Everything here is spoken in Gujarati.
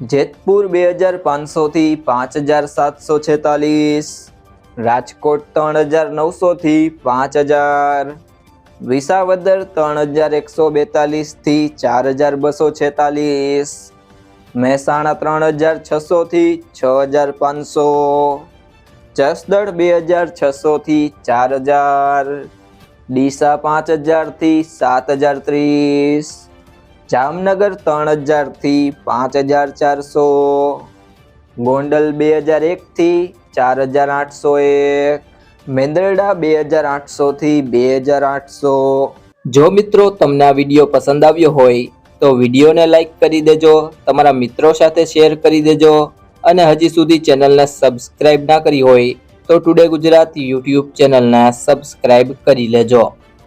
જેતપુર બે હજાર પાંચસોથી પાંચ હજાર સાતસો છેતાલીસ, રાજકોટ ત્રણ હજાર નવસોથી પાંચ હજાર, વિસાવદર ત્રણ હજાર એકસો બેતાલીસથી ચાર હજાર બસો છેતાલીસ, મહેસાણા ત્રણ હજાર છસોથી છ હજાર પાંચસો, જસદણ બે હજાર છસોથી ચાર હજાર, ડીસા પાંચ હજારથી સાત હજાર ત્રીસ જામનગર ત્રણ હજારથી પાંચ હજાર ચારસો, ગોંડલ બે હજાર એકથી ચાર હજાર આઠસો એક, મેંદરડા બે હજાર આઠસોથી બે હજાર આઠસો. જો મિત્રો તમને આ વીડિયો પસંદ આવ્યો હોય, તો વિડીયોને લાઈક કરી દેજો, તમારા મિત્રો સાથે શેર કરી દેજો, અને હજી સુધી ચેનલને સબસ્ક્રાઇબ ના કરી હોય, તો ટુડે ગુજરાત યુટ્યુબ ચેનલને સબસ્ક્રાઇબ કરી લેજો.